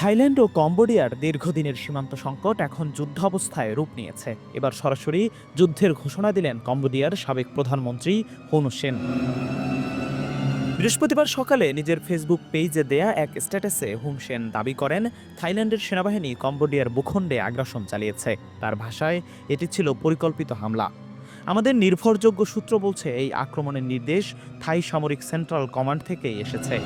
Thailand ও কম্বোডিয়ার দীর্ঘদিনের সীমান্ত সংকট এখন যুদ্ধাবস্থায় রূপ নিয়েছে। এবার সরাসরি যুদ্ধের ঘোষণা দিলেন কম্বোডিয়ার সাবেক প্রধানমন্ত্রী হুন সেন। বৃহস্পতিবার সকালে নিজের ফেসবুক পেজে দেয়া এক স্ট্যাটাসে হুম সেন দাবি করেন, থাইল্যান্ডের সেনাবাহিনী কম্বোডিয়ার ভূখণ্ডে আগ্রাসন চালিয়েছে। তার ভাষায় এটি ছিল পরিকল্পিত হামলা। আমাদের নির্ভরযোগ্য সূত্র বলছে, এই আক্রমণের নির্দেশ থাই সামরিক সেন্ট্রাল কমান্ড থেকেই এসেছে।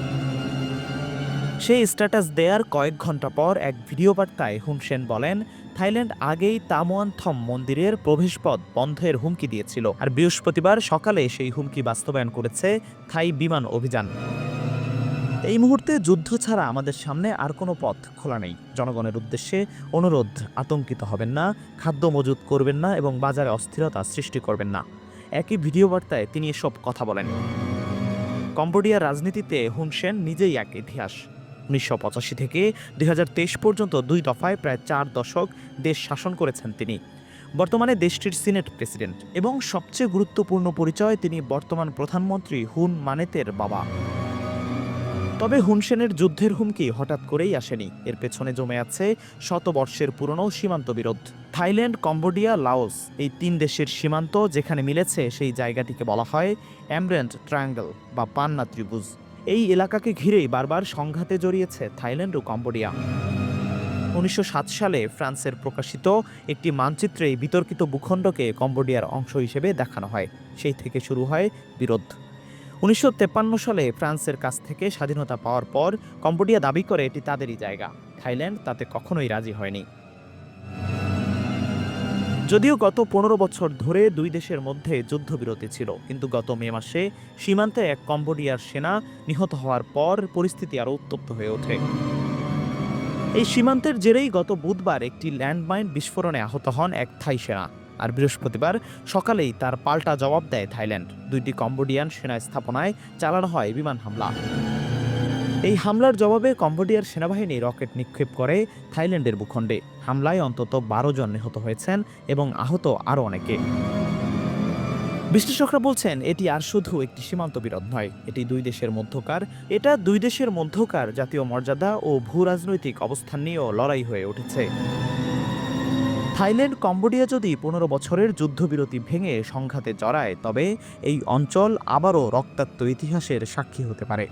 সেই স্ট্যাটাস দেওয়ার কয়েক ঘণ্টা পর এক ভিডিও বার্তায় হুন সেন বলেন, থাইল্যান্ড আগেই তামোয়ানথম মন্দিরের প্রবেশপথ বন্ধের হুমকি দিয়েছিল। আর বৃহস্পতিবার সকালে সেই হুমকি বাস্তবায়ন করেছে থাই বিমান অভিযান। এই মুহূর্তে যুদ্ধ ছাড়া আমাদের সামনে আর কোনো পথ খোলা নেই। জনগণের উদ্দেশ্যে অনুরোধ, আতঙ্কিত হবেন না, খাদ্য মজুত করবেন না এবং বাজারে অস্থিরতা সৃষ্টি করবেন না। একই ভিডিও বার্তায় তিনি এসব কথা বলেন। কম্বোডিয়ার রাজনীতিতে হুন সেন নিজেই এক ইতিহাস। উনিশশো পঁচাশি থেকে দুই হাজার তেইশ পর্যন্ত দুই দফায় প্রায় চার দশক দেশ শাসন করেছেন তিনি। বর্তমানে দেশটির সিনেট প্রেসিডেন্ট এবং সবচেয়ে গুরুত্বপূর্ণ পরিচয় তিনি বর্তমান প্রধানমন্ত্রী হুন মানেতের বাবা। তবে হুনসেনের যুদ্ধের হুমকি হঠাৎ করেই আসেনি। এর পেছনে জমে আছে শতবর্ষের পুরনো সীমান্ত বিরোধ। থাইল্যান্ড, কম্বোডিয়া, লাওস এই তিন দেশের সীমান্ত যেখানে মিলেছে সেই জায়গাটিকে বলা হয় অ্যামব্রেন্ট ট্রায়াঙ্গেল বা পান্না ত্রিভুজ। এই এলাকাকে ঘিরেই বারবার সংঘাতে জড়িয়েছে থাইল্যান্ড ও কম্বোডিয়া। উনিশশো সাত সালে ফ্রান্সের প্রকাশিত একটি মানচিত্রে বিতর্কিত ভূখণ্ডকে কম্বোডিয়ার অংশ হিসেবে দেখানো হয়। সেই থেকে শুরু হয় বিরোধ। উনিশশো সালে ফ্রান্সের কাছ থেকে স্বাধীনতা পাওয়ার পর কম্বোডিয়া দাবি করে এটি তাদেরই জায়গা। থাইল্যান্ড তাতে কখনোই রাজি হয়নি। যদিও গত পনেরো বছর ধরে দুই দেশের মধ্যে যুদ্ধবিরতি ছিল, কিন্তু গত মে মাসে সীমান্তে এক কম্বোডিয়ার সেনা নিহত হওয়ার পর পরিস্থিতি আরও উত্তপ্ত হয়ে ওঠে। এই সীমান্তের জেরেই গত বুধবার একটি ল্যান্ডমাইন বিস্ফোরণে আহত হন এক থাই সেনা আর বৃহস্পতিবার সকালেই তার পাল্টা জবাব দেয় থাইল্যান্ড। দুইটি কম্বোডিয়ান সেনা স্থাপনায় চালানো হয় বিমান হামলা। এই হামলার জবাবে কম্বোডিয়ার সেনাবাহিনী রকেট নিক্ষেপ করে থাইল্যান্ডের ভূখণ্ডে। হামলায় অন্তত বারো জন নিহত হয়েছেন এবং আহত আরও অনেকে। বিশ্লেষকরা বলছেন, এটি আর শুধু একটি সীমান্ত বিরোধ নয়, এটি দুই দেশের মধ্যকার। এটা দুই দেশের মধ্যকার জাতীয় মর্যাদা ও ভূ রাজনৈতিক অবস্থান নিয়েও লড়াই হয়ে উঠেছে। থাইল্যান্ড, কম্বোডিয়া যদি পনেরো বছরের যুদ্ধবিরতি ভেঙে সংঘাতে জড়ায়, তবে এই অঞ্চল আবারও রক্তাক্ত ইতিহাসের সাক্ষী হতে পারে।